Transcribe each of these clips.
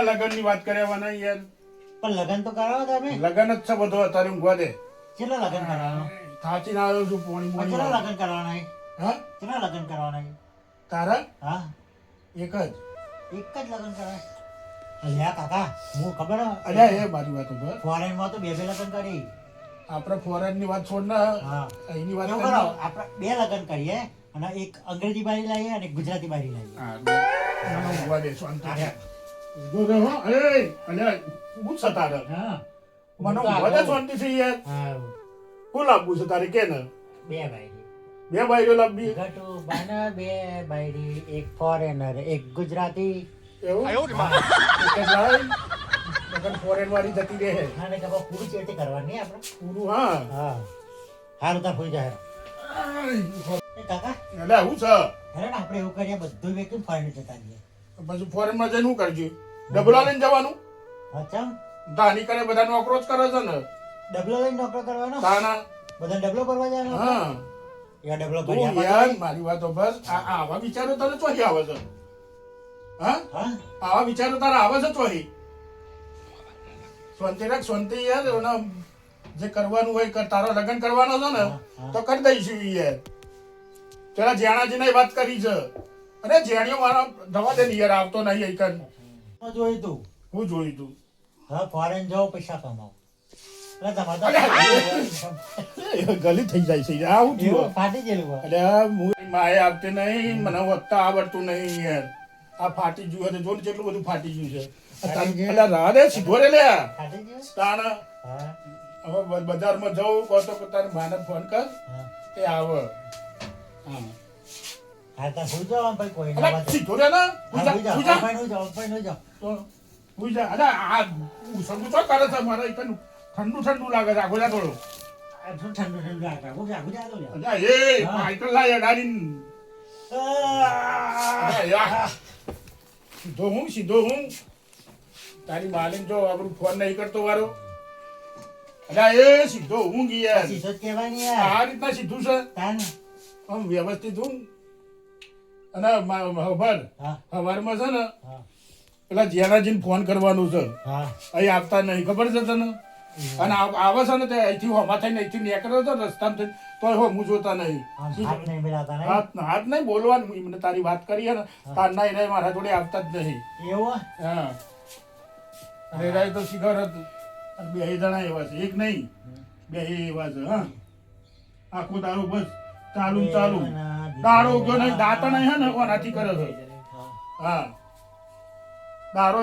શેના લગ્નની વાત કર્યા યાર. પણ લગન તો કરાવો તમે. લગન જ છે બધો અત્યારે ઊંઘવા દે. કેટલા લગ્ન થાચી ના આવ્યો છું પોણી પોણી કેટલા લગન કરવાના છે? હા? કેટલા લગન કરવાના છે? તારા? હા. એક જ. એક જ લગન કરાય અલ્યા કાકા હું ખબર અલ્યા એ મારી વાત ઉપર. ફોરેનમાં તો બે બે લગન કરી. આપણે ફોરેનની વાત છોડ ને. હા. અહીંની વાત કરો આપણે બે લગ્ન કરીએ અને એક અંગ્રેજી બારી લાવીએ અને ગુજરાતી બારી લાવીએ હા, ઊંઘવા દે શાંતિ. હા. ઊભો રહે હો. એ, અલ્યા, ઊભું જ છે તારે. હા. મને ઊંઘવા દે શાંતિથી યાર. હા. શું લાવવું છે તારે કે ને? બે બારી બે બાઈઓ લાવવી ગટુ બાના બે બાયરી એક ફોરેનર એક ગુજરાતી. એવું? એક જ લાવ. નકર ફોરેન વાળી જતી રહે. અને કે બહુ પૂરી ચેટી કરવાની આપણે. પૂરું હા. હા. હારું તાર હોઈ જાય એ કાકા. એટલે આવું છે? હેરે આપણે એવું કરીએ બધું વ્યક્તિ ફોરેન જતા રહીએ. પછી ફોરેનમાં જઈને શું કરજો? ડબલા લઈને જવાનું? અચ્છા. ધાની કરે બધા નોકરો જ કરે છે ને? ડબલો લઈને નોકરો કરવાનો? તાના. બધા ડબલો કરવા જવાનો? હા. યા ડબલો કરી યાર મારી વાતો બસ. આ આવા વિચારો તને ચોહી આવે છે? હા? હા? આવા વિચારો તારા આવે છે ચોહી? શાંતિ રાખ શાંતિ યાર. એના જે કરવાનું હોય કર. તારો લગ્ન કરવાનો છે ને. તો કરી દઈશું યાર. પેલા જ્યાણાજીને વાત કરી છે. અરે જેણીઓ મારા જવા દે નિયર આવતો નહીં અહીં તો જોયું તું હું જોયું તું હા ફોરેન જાઓ પૈસા કમાઓ. એટલે ગલી થઈ જાય છે. આવું થયું? ફાટી ગયેલું હું માએ આવતી નહીં મને વધતા આવડતું નહીં યાર. આ ફાટી ગયું અને જો ને કેટલું બધું ફાટી ગયું છે. આ તારી- ફાટી ગયું? અલા રાહ દે સીધો રે લે. તાણ. હવે બજારમાં જવું કહો તો તારી ફોન કર. હા. એ આવે. હા. હા તો સુઈ જાઓ ભાઈ કોઈ ના વાત સીધો રે ને? હા, હુઈ સુઈ જા, જાઓ હુઈ જા. ભાઈ સુઈ જાઓ ભાઈ સુઈ જાઓ. તો હુઈ જા. અલા આ ઉસળું તો કરે છે મારે એકન ઠંડુ ઠંડુ લાગે છે આખો જા થોડું ઠંડુ ઠંડુ આટા ગુજા ગુજા દો લ્યો. અલા એ હા. માઇકલ લાય યા. સીધો હું સીધો હું. તારી માલિન જો આપણું ફોન નહીં કરતો વારો. અલા એ સીધો હું ગયા સીધો જ કહેવાય ને યાર. આ રીતના સીધું છે. તાન. આમ વ્યવસ્થિત હું. અને મા- ખબર સવારમાં છે ને પેલા જીયાનાજીને ફોન કરવાનું છે. અહીં આવતા નહીં ખબર છે તને? અને આવે છે ને તે અહીંથી હોમા થઈને અહીંથી નીકળ્યો હતો રસ્તામાં થઈને તો હો હું જોતા નહીં. હાથ નહીં હાથ નહીં બોલવાનું એમને તારી વાત કરી ને તાર નહીં નહીં મારા જોડે આવતા જ નહીં. એવું હા? અને રાય તો શિખર હતું. બે જણા એવા છે. એક નહીં બે એવા છે હા. આખો તારું બસ ચાલુ ચાલુ. દારૂ ઉગ્યો નહીં દાંત નહીં હે ને કોનાથી કરે છે? હા. દારો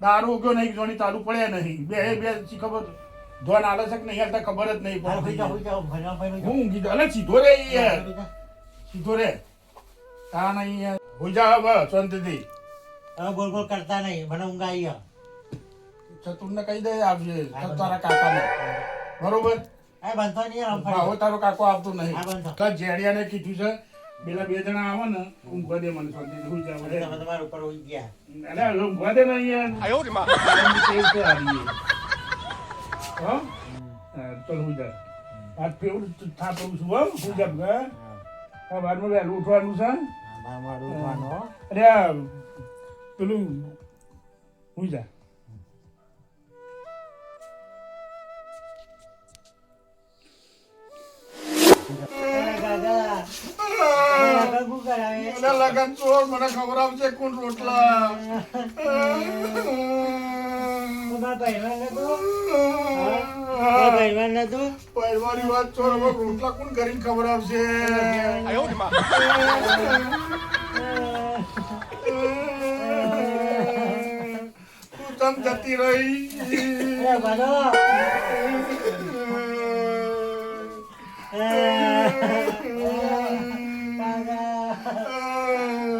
દારો ઉગ્યો નહીં જોણી ચાલુ પડે નહીં. બે બે ખબર? ધોન આવે છે કે નહીં હાલતા ખબર જ નહીં હું કીધું ઊંઘી જાઉં. અલે સીધો રે યાર. સીધો રે. તા નહીં યાર. હોઈ જા હવે શાંતિથી. હવે બોલ બોલ કરતા નહીં. મને ઊંઘ આવી ગયો. ચતુરને કહી દે આવજે તારા કાકાને. બરોબર? એ બંધો નહીં આમ તારો કાકો આવતો નહીં. જેડિયાને કીધું છે પેલા બે જણા આવે ને ઊંઘવા દે મને શાંતિથી હોઈ જાવ તમે તમારા ઉપર હોઈ ગયા. અરે ઊંઘવા દે ને અહીંયા. આરામની ટેવ છે હારી એ. હો? તો હું જા આજ ફેવરું થાતું છું હો હું જા ભગા હા. સવારમાં વહેલું ઉઠવાનું છે. હા, મારા મોઢું ઉઠવાનું, હો. અરે આ પેલું હું જા એ મને લગન ચોર મને ખબર આવશે કોણ રોટલા. નતું? વાત ચોર રોટલા કોણ કરીને ખબર તું તમ જતી રહી એ બધો. કાકા,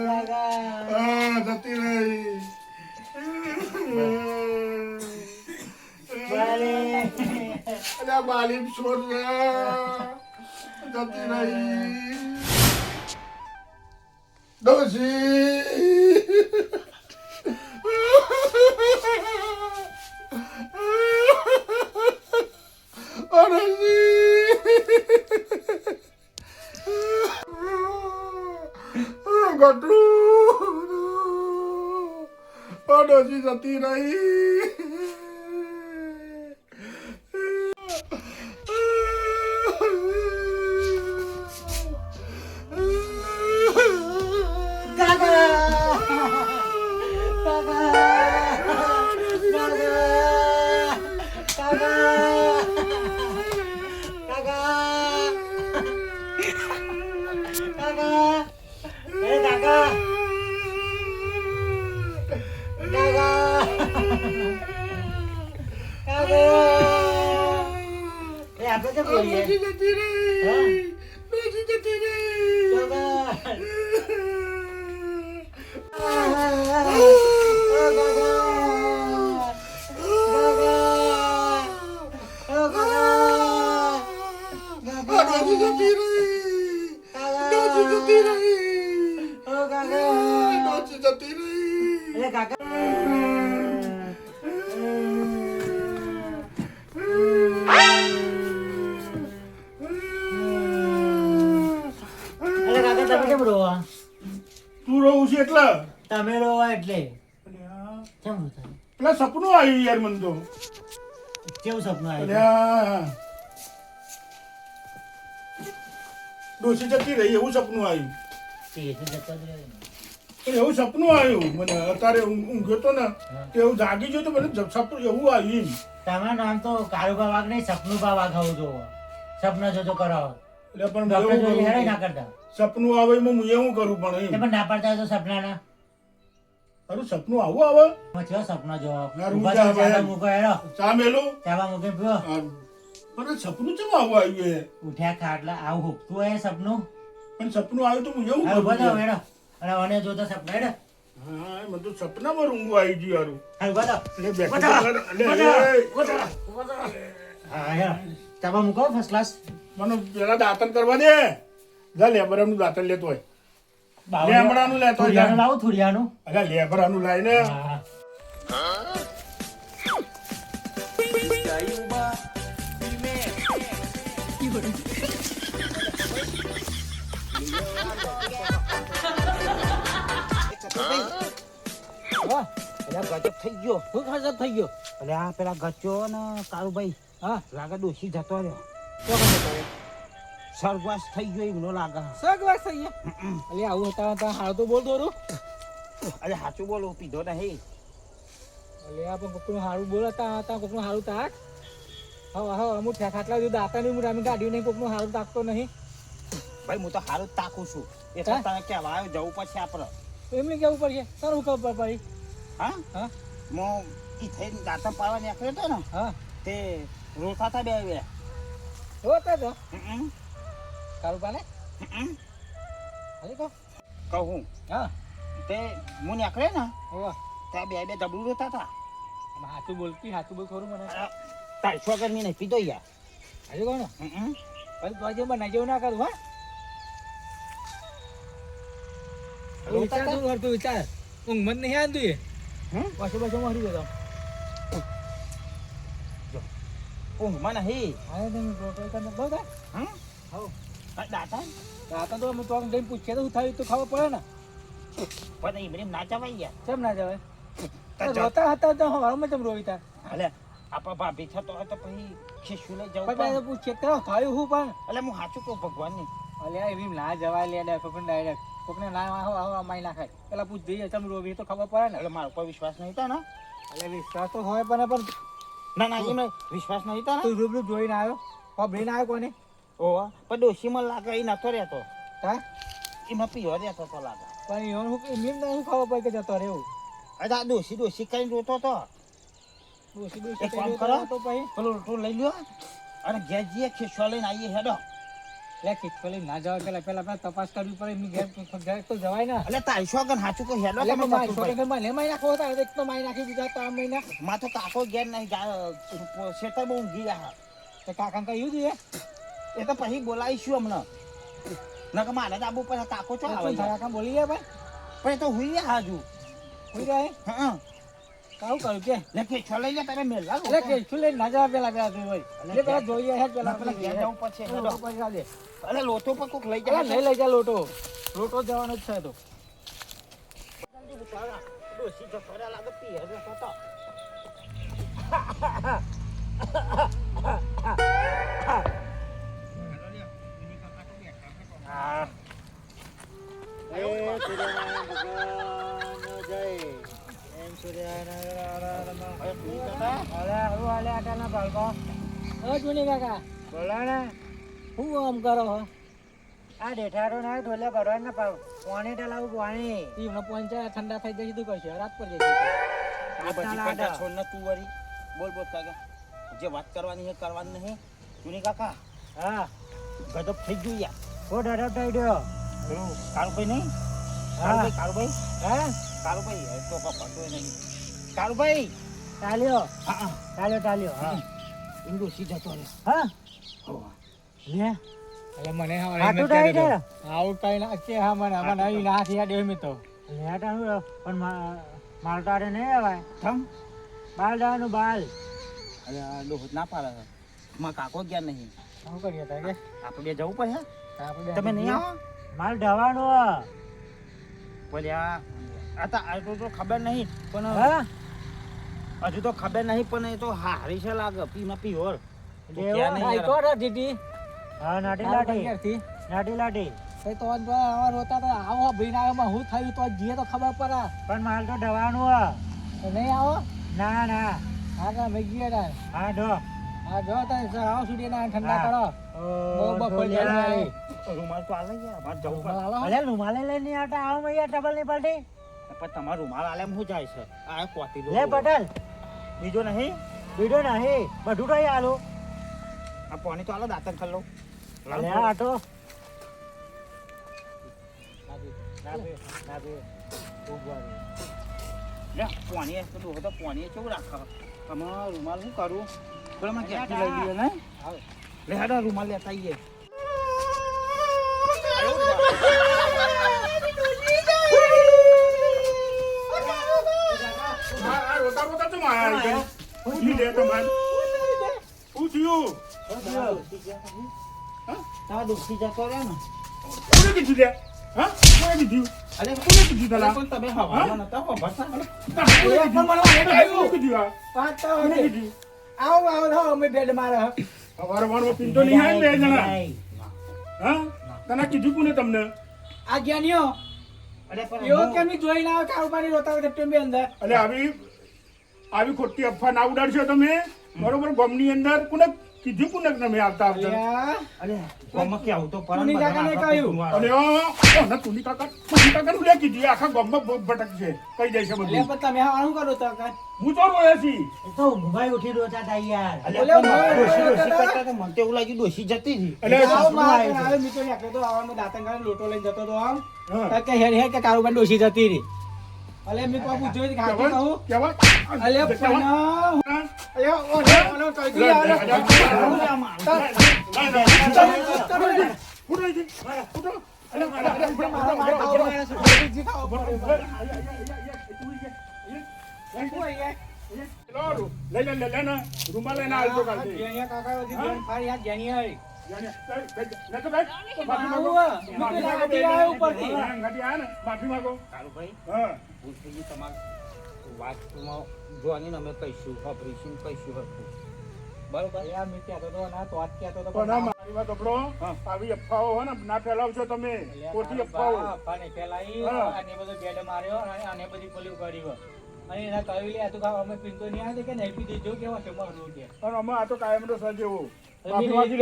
કાકા. આ, જતી રહી વાલી. અલ્યા બાલીમ છોડ રે જતી રહી ડોશી ગટુ ડોશી જતી રહી. ડોશી જતી રહી ડોશી એટલે. કેમ થાય પેલા સપનું આવ્યું યાર મને તો. કેવું સપનું આવ્યું? ડોસી જતી રહી એવું સપનું આવ્યું. તે તો ને. એવું સપનું આવ્યું. મને અત્યારે ઊંઘ- ઊંઘ્યો તો ને તો એવું જાગી ગયો તો મને સપનું એવું આવ્યું. તમારું નામ તો કારુબા વાઘ નહીં સપનુબા વાઘ હોવું જોવો. સપના જોજો કરાવો. એટલે પણ ના કરતા. સપનું આવે હું એવું કરું પણ તે ના પાડતા સપના તો સપનાના. તારું સપનું આવું આવે? માં કેવો સપના ઊભા ચાબા મૂકો હેરો ચા મેલું? ચાબા મૂકે પીવો. પણ આ સપનું કેમ આવું આવ્યું એ? ઉઠ્યા ખાટલા આવું હુકતું હોય સપનું? પણ સપનું આવ્યું તો હું એવું ઊભા થાવ. હેડો. અને મને જોતા સપના હેડો. હા મને તો સપનામાં ઊંઘ આવી ગયું થાવ બેઠો તો ખરા. એ, થાવ. થાવ. હા હેડો. ચાબા મૂકો ફર્સ્ટ ક્લાસ મને પેલા દાંતણ કરવા દે. જા લેબરાનું દાંતણ લેતો હોય. લેમડાનું લેતો થોડિયાનું. થોડિયાનું લેબરાનું લાઈને. ગજબ થઈ ગયો. શું ખર્ચ થઈ ગયો? અરે આ પેલા ગચ્ચો ને કારુભાઈ હા લાગે દોષી જતો રહ્યો. સ્વર્ગવાસ થઈ ગયો એમનો લાગે. સગ થઈ ગયા? અલે આવું હતા હતા હાલ તો બોલ દોરું. અરે સાચું બોલો પીધો નહીં. અલે આ પણ કોકનું હારું બોલતા હતા કોકનું હારું તાક. હવે હવે ઠેક આટલા જો દાતા નહીં મુરામી ગાડી નહીં કોકનું હારું તાકતો નહીં. ભાઈ હું તો સારું જ તાકું છું. એટલે હા? તને કહેવા આવ્યો જવું પછી આપણે. એમને કેવું પડશે? તારું ખબર પડી? હા? હા? હું ઈ થઈને દાંતણ પાડવા નીકળ્યો હતો ને હા. તે રોતા હતા બે બે. હોતા તો? હમ, તારું પાને? કહો. કહું હા? તે હું નીકળે ને હોવા ત્યાં બે બે દબડું રહેતા હતા. હાથું બોલતી હાથું બોલ ખોરું મને. અરે, ત્રણસો ગરમી નહીં પીધો યાર. હાલી કહો ને. પછી તું આજે બનાવી જેવું ના કરું હા? વિચાર હતા? તું. હરતું વિચાર. ઊંઘ મન નહીં આંતું એ. હમ? પાછું પાછો મારી ગયો મને નહીં. હા તમે બહુ હા હમ? આ દાતા તો અમે તો જઈને પૂછીએ તો શું થયું તો ખબર પડે ને. પણ એમને એમ ના જવાય યાર. કેમ ના જવાય? રોતા હતા તો હવારમાં કેમ રોઈ તા. અલે આપા ભાભી થતો હોય તો પછી ખીસું લઈ જવું પણ પૂછીએ તો થયું હું પણ? અલે હું સાચું કહું ભગવાનની. અલ્યા એવી ના જવાય લે ડાયરેક્ટ પણ ડાયરેક્ટ કોકને ના આવો આવો માઈ નાખાય પેલા પૂછ જઈએ તમે રોવી તો ખબર પડે ને. એટલે મારા ઉપર વિશ્વાસ નહીં તો ને. એટલે વિશ્વાસ તો હોય પણ પણ ના ના એમને વિશ્વાસ નહીં તો ને. તું રૂબરૂ જોઈને આવ્યો? ખબરીને આવ્યો કોને? ઓવા પણ ડોશીમાં લાગે એ નતો રહેતો હા? એમાં પીવો રહેતો તો લાગે. પણ હું પડે કે જતો રહેવું? અરે આ ડોશી ડોશી કરીને રોતો તો. ડોસી ડોસી કામ કરો. તો પછી. પેલો રોટલો લઈ લ્યો અને ઘેર જઈએ ખીસવા લઈને આવીએ હેડો. લે ખીચકોલી ના જવા પેલા પેલા પેલા તપાસ કરવી પડે. એમની ઘેર ઘેર તો જવાય ને. એટલે તારી આગળ સાચું કહું હેડો તમે મને મારી નાખો હતા એક તો મારી નાખી દીધા ત્રણ મહિના માથો કાકો ઘેર નહીં બહુ ઊંઘી ગયા. તો કાકા કહ્યું હતું એ તો પછી બોલાવીશું હમણાં. નકર મારે જ આબુ પડે કાકો ચો આવે. કાકા બોલી ગયા ભાઈ. પણ એ તો હુઈ રહ્યા હજુ. કોઈ રહે હા કાઉ કહ્યું કે? લે ખીચવા લઈ લે તારે મેલા લો. એટલે કે શું લઈને ના જવા પેલા પેલા તું ભાઈ એટલે પેલા જોઈએ હે પેલા પેલા ઘેર જવું પડશે, હેડો. પૈસા દે અરે લોટો પર કોક લઈ પેલા નહીં લઈ લઈ જા લોટો લોટો જવાનો જ છે તો ડોશી જતો રહ્યા લાગે પિયર બેઠો તો. હા. એ સૂર્યનારાયણ જય. એમ સૂર્યનારાયણ હવે તું જતા અલે હું આલે આટાના બાળકો ઓ કાકા. બોલો ને. આમ કરો હો? આ ડેઠારો ના ઢોલે ભરવા ને પાણી ડલાવું પાણી. ઈ હમણાં પંચા ઠંડા થઈ જશે તું કશું રાત પર જશે આ છોડ ને તું વરી બોલ બોલ કાકા. જે વાત કરવાની છે કરવાની નહીં. જુની કાકા. હા. ગજબ થઈ ગયું યાર. હું ડરબ થઈ ગયો પેલું કાળુભાઈ નહીં? હા. કાળુભાઈ કાળુભાઈ? હે? કાળુભાઈ એ તો કપાતો નહીં. કાળુભાઈ? ચાલ્યો હા હા. ચાલ્યો ચાલ્યો હા. ઇન્દુ સીધા તો હા. લે. એટલે મને આવું કઈ ના કે હા મને. મને અહીં ના થયા દેવ મેં તો. લેટા હું પણ માલ તારે નહીં આવે. થમ. બાલ જવાનું બાલ. અરે ના પાડે. માં કાકો ગયા નહીં. શું કરીએ તા કે આપણે બે જવું પડે તમે નહીં આવો. માલ ઢવાનો બોલ્યા બોલે આ આ તો ખબર નહીં પણ હજુ તો ખબર નહીં પણ એ તો હારી છે લાગે પીમાં પીઓર દીદી હા નાટી લાટી. નાટી લાટી. તો તો રોતા તો આવો ભાઈ હું થયું તો જીએ તો ખબર પડે. પણ માલ તો ઢવાનું. નહીં આવો? ના ના. હા મેં ગયા હા ઢો. હા જો તો આવો સુધી ઠંડા કરો. બહુ ઓ, જાય રૂમાલ તો આલે યાર મારે જવું પડે. અલે રૂમાલે લઈને નહીં આવતા આવો મૈયા ડબલની પલટી પણ તમારો રૂમાલ આલે શું જાય છે? આ કોતી લે પટેલ. બીજો નહીં? બીજો નહીં. બધું તો આલો. આ પાણી તો આલો દાંતન ખલો લઉં. લે આટો ના બે ના બે ઊભા લે પાણી તો તો પાણી કેવું રાખે? રૂમાલ શું કરું? મને ક્યાંથી લઈ લઈએ ને લે હાડા રૂમાલ લેતા આવીએ તમે આવો આવો તો અમે બેડ મારે. સવાર વારમાં પિંટો નહીં આવે બે જણા. હા? તને કીધું કોને તમને? આ જ્ઞાનીઓ એવો કેમ જોઈ ના આવે કાળુબાની રોતા ગટ્ટે તો અંદર? એટલે આવી આવી ખોટી અફવા ના ઉડાડશો તમે? બરોબર ગમની અંદર કોને કીધું કોને તમે આવતા આવતા અરે ગામમાં કે આવું તો પરમ કાકાને કહ્યું. કુટુંબ અને આ તુની કાકા? તુની કાકા નું લે કીધું આખા ગામમાં બહુ ભટક છે. કઈ જાય છે બધું. તમે આ શું કરો તો કાં? હું તો રોયા છી. તો ઉઠી હતા યાર. કરતા મને તો એવું લાગ્યું ડોશી જતી હતી. એટલે આવો આવે તો આવામાં દાતન કાઢીને લોટો લઈને જતો તો આમ. હા. કે હેડ હેડ કે કાળુબાની ડોશી જતી રહી. અલ્યા, મી પાપુ જોઈ ખાતી કહું કેવા અલ્યા, પણ અયો ઓલો- ઓલો દીધું, લે, આલો. ના, તમે- તમે- ફૂટો અલે, અલે, અલે, મારો માર. અલે, અલે, અલે, અલે, અલે, અલે, હોય એ? અહીંયા. લો, લે. લઈને આવજો કાકા ફાડી આ આવી. માફી માંગો. ભૂલ થઈ ગઈ તમારે વાતમાં જોવાની અમે કહીશું ઓપરેશન કહીશું હતું બરોબર? અલ્યા, મેં કહેતો તો ના, તો જ કહેતો તો પણ મારી વાત સાંભળો. આવી અફવાઓ હોય ને ના ફેલાવશો તમે. ખોટી અફવાઓ. અફવાને ફેલાઈ, હા. આને બધો બેડ માર્યો અને બધી પેલું કર્યું. અને એના કહ્યું, લે, આ તું અમે પીતો નહીં આવે કે નહીં કેવા છે મારું કે. પણ અમે આ તો માફી મેં માંગી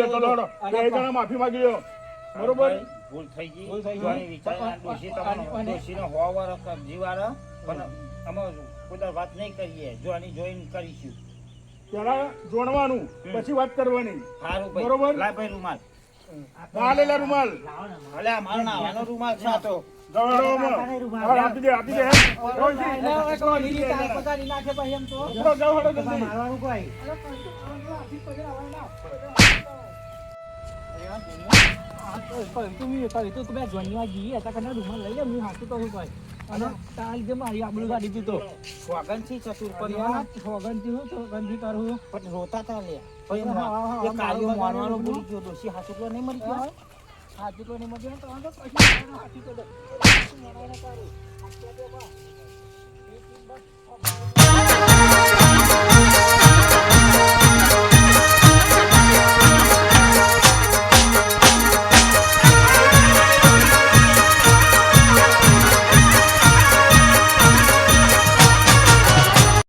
તો માફી માંગી લ્યો. બરોબર? ભૂલ થઈ ગઈ ભૂલ થઈ ગઈ. જોવાની વિચારણા અને- ડોશી અને- તમને અને- ડોશીને હો વાર જીવાડે પણ અમે કોઈ વાત નહીં કરીએ જો આની જોઈન કરીશું પેલા જોડવાનું પછી વાત કરવાની સારું બરોબર. લાય ભાઈ રૂમાલ રૂમાલ. અલે મારો નાવાનો છે આ તો આપી દે આપી દે નાખે એમ તો. તમારે. મારવાનું કોઈ તો કહ્યું તું બે જોઈનવા જઈએ હતા કને રૂમાલ લઈ લે હું હાથું કહું ભાઈ અને તાર લીધે મારી આબરૂ કાઢી દીધો સ્વાગનથી ચતુર આ સોગંદથી હું સોગંદથી કરું પણ રોતા તા લે. એ મારું મારવાનો ભૂલી ગયો હાથ ઉપર નહીં મરી ગયો? તો નહીં તો આ તો પછી મારવાનો હાથી તો